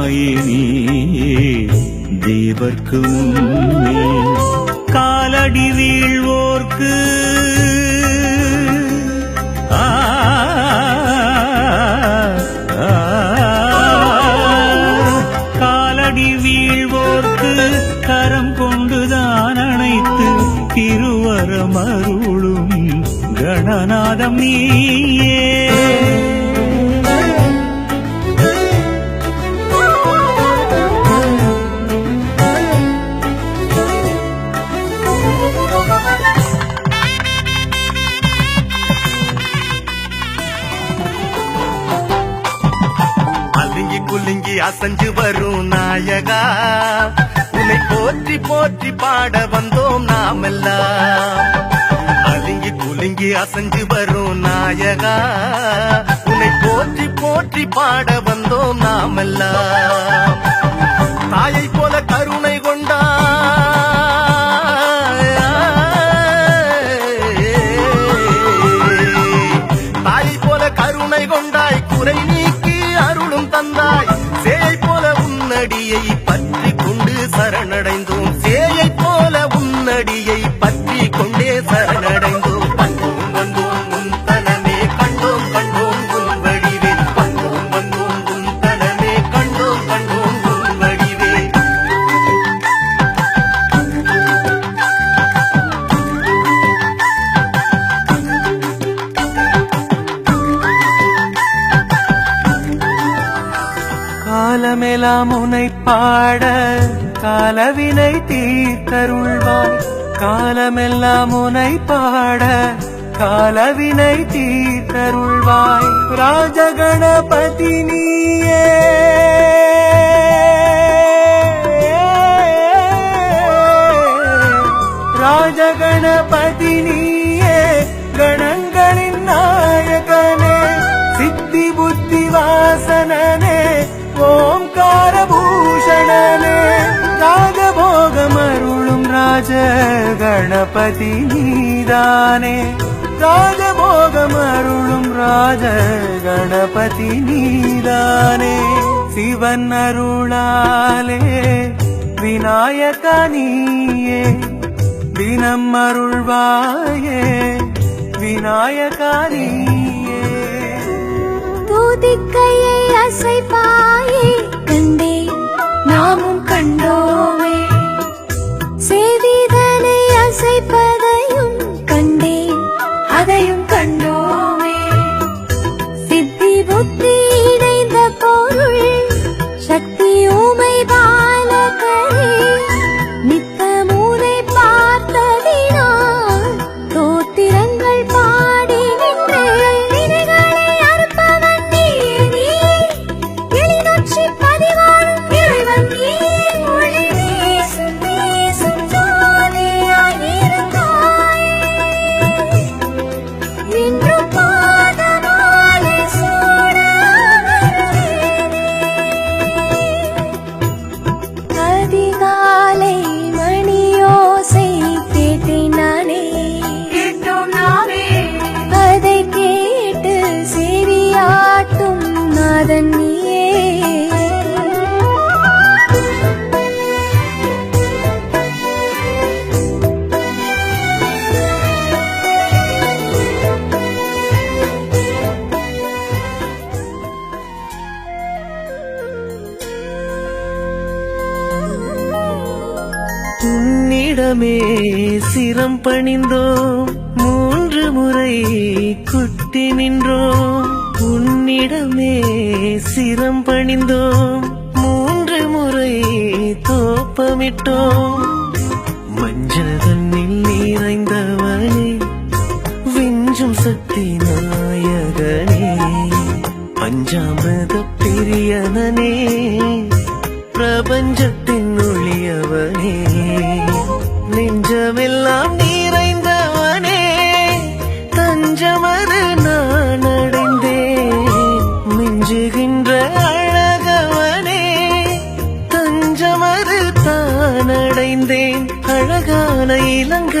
ஆனாயனே தேவர்க்கு முன்னே காலடி வீழ்வோர்க்கு. காலடி வீழ்வோர்க்கு கரம் கொண்டுதான் அணைத்து திருவரம் அருளும் கணநாதம் நீயே. குலுங்கி அசஞ்சு வரும் நாயகா. உன்னை போற்றி போற்றி பாட வந்தோம் நாமெல்லாம். அலுங்கி குலுங்கி அசஞ்சு வரும் நாயகா. உன்னை போற்றி போற்றி பாட வந்தோம் நாமெல்லாம். காலமெல்லாம் உனை பாட காலவினை தீர்த்தருள்வாய். காலமெல்லாம் உனை பாட காலவினை தீர்த்தருள்வாய். ராஜகணபதி நீயே ராஜகணபதி நீயே கணங்களின் நாயகனே சித்தி புத்தி வாசனனே. கணபதி நீதானே. ராஜபோகம் அருளும் ராஜ கணபதி நீதானே. சிவன் அருளாலே விநாயக நீயே. தினம் அருள்வாயே விநாயகா நீயே. தூதிக்கையை அசைப்பாயே கண்டே நாமும் கண்டோம். செய்திதனை சிரம் பணிந்தோம் மூன்று முறை குத்தி நின்றோம் உன்னிடமே சிரம் பணிந்தோம் மூன்று முறை தோப்பமிட்டோம் மஞ்சள் தண்ணில் நிறைந்தவனே விஞ்சும் சக்தி நாயகனே. பஞ்சாமிரத பிரியனே பிரபஞ்ச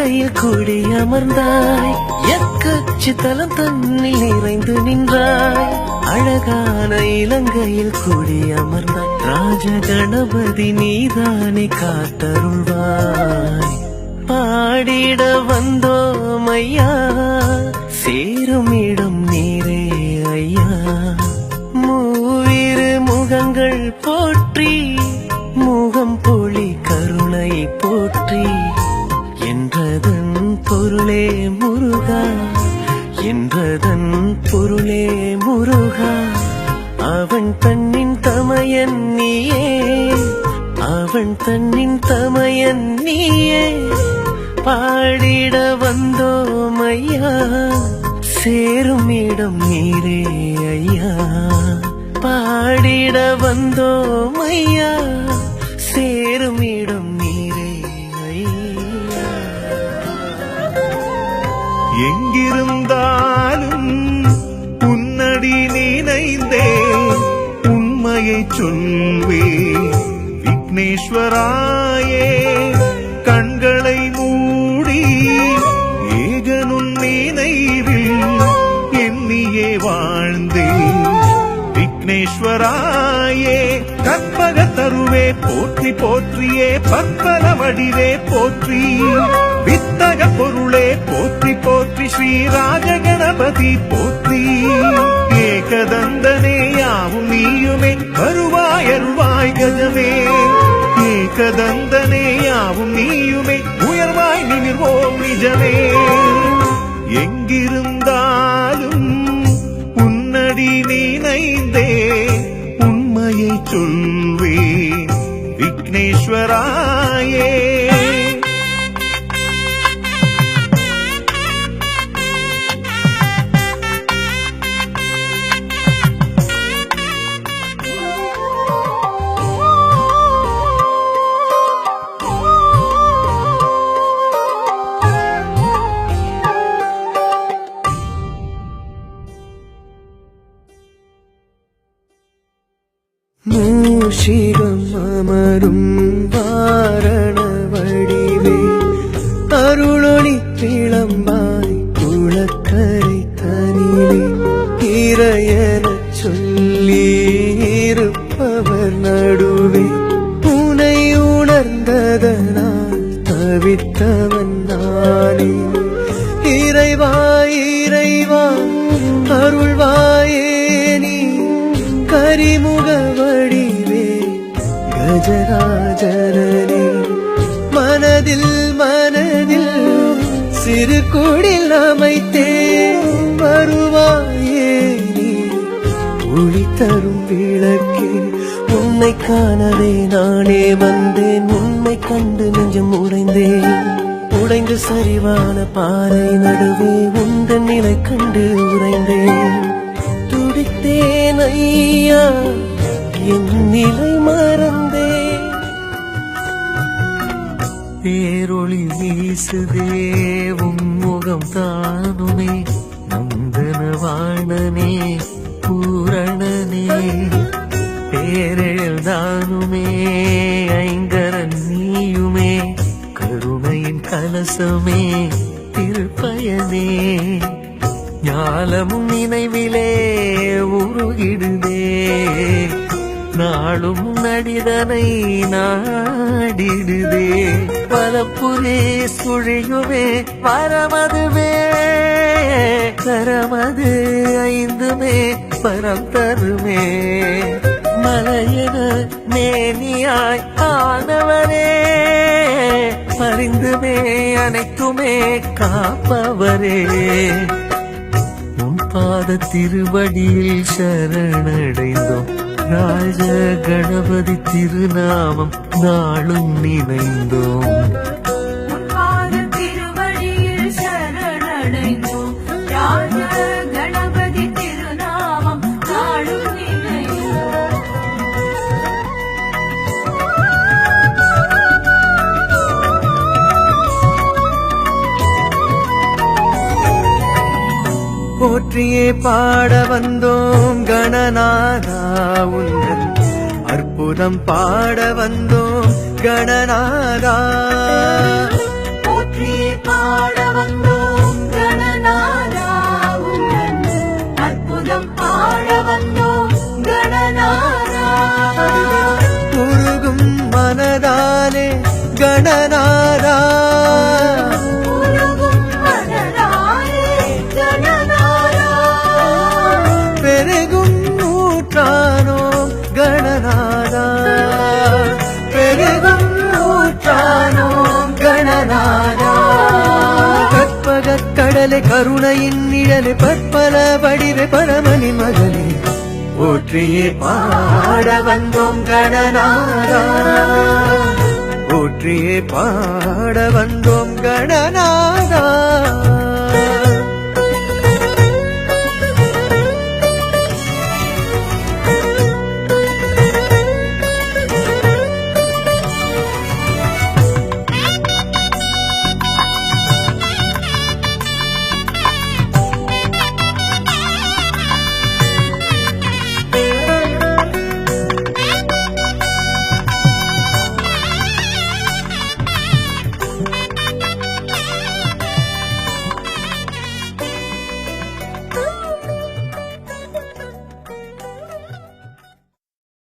இலங்கையில் கூடி அமர்ந்தாய். எக்கச்சி தலம் தன்னில் நிறைந்து நின்றாய். அழகான இலங்கையில் கூடி அமர்ந்தாய். ராஜ கணபதி நீதானே காத்தருள்வாய். பாடிட வந்தோம் ஐயா. சேரும் இடம் நீரே ஐயா. மூவிரு முகங்கள் போற்றி அவன் தன்னின் தமையன் நீயே. அவன் தன்னின் தமையன் நீயே. பாடிட வந்தோம் ஐயா சேரும் இடம் நீரே ஐயா. பாடிட வந்தோம் ஐயா சேரும் இடம் நீரே ஐயா. எங்கிருந்தான் உண்மையை சொல்வே. விக்னேஸ்வராயே கண்களை மூடி ஏகனுன் நினைவில் எண்ணியே வா. விக்னேஸ்வராயே கற்பக தருவே போற்றி போற்றியே பற்பல வடிவே போற்றி. வித்தக பொருளே போற்றி போற்றி ஸ்ரீராஜ கணபதி போற்றி. ஏகதந்தனே யாவும் நீயுமே வருவாய் கஜமே. ஏகதந்தனே யாவும் நீயுமே உயர்வாய் நிமிர்வோம் நிஜமே. எங்கிருந்தாலும் உன்னடி நினைந்தே உண்மையை சொல்வே விக்னேஸ்வராயே கௌஷிகம் அமரும் வாரண வடிவே அருளொளி பிளம்பாய் குளக்கரை தனிலே. இறையன சொல்லி இருப்பவர் நடுவே. உனை உணர்ந்ததனால் தவித்தவன் நானே. இறைவாய் இறைவா அருள்வாயே நீ. கரிமுகவடி வடிவே மனதில் மனதில் சிறு குடில் அமைத்தே வருவாயே நீ ஒளி தரும் விளக்கே. உன்னை காணவே நானே வந்தேன். உன்னை கண்டு நெஞ்சம் உறைந்தேன். உடைந்து சரிவான பாறை நடுவே உந்தன் நிலை கண்டு உறைந்தேன். துடித்தேன் ஐயா என் நிலை மறந்தேன் பேரொளி வீசுதே உன் முகம் தானுமே. நந்தன வாணனே பூரணனே. பேரேல் தானுமே ஐங்கரன் நீயுமே. கருணையின் கலசமே திருப்பயனே. ஞாலமும் நினைவிலே உருகிடுதே. நாளும் நடிதனை நாடிடுதே. பலப்புரே சுழியுமே வரமதுவே கரமது ஐந்துமே பரம் தருமே. மலையென மேனியாய் ஆனவரே அறிந்துமே அனைத்துமே காப்பவரே. உன் பாத திருவடியில் சரணடைந்தோம். ராஜ கணபதி திருநாமம் நாளும் நினைந்தோம். பாட வந்தோம் கணநாதா உந்தன். அற்புதம் பாட வந்தோம் கணநாதா. போற்றியே பாட வந்தோம் கணநாதா உந்தன். அற்புதம் பாட வந்தோம் கணநாதா. உருகும் மனதாலே கணநாதா. கருணையின் நிழலே பற்பல வடிவே பரமணி மகனே போற்றியே பாட வந்தோம் கணநாதா. போற்றியே பாட வந்தோம் கணநாதா.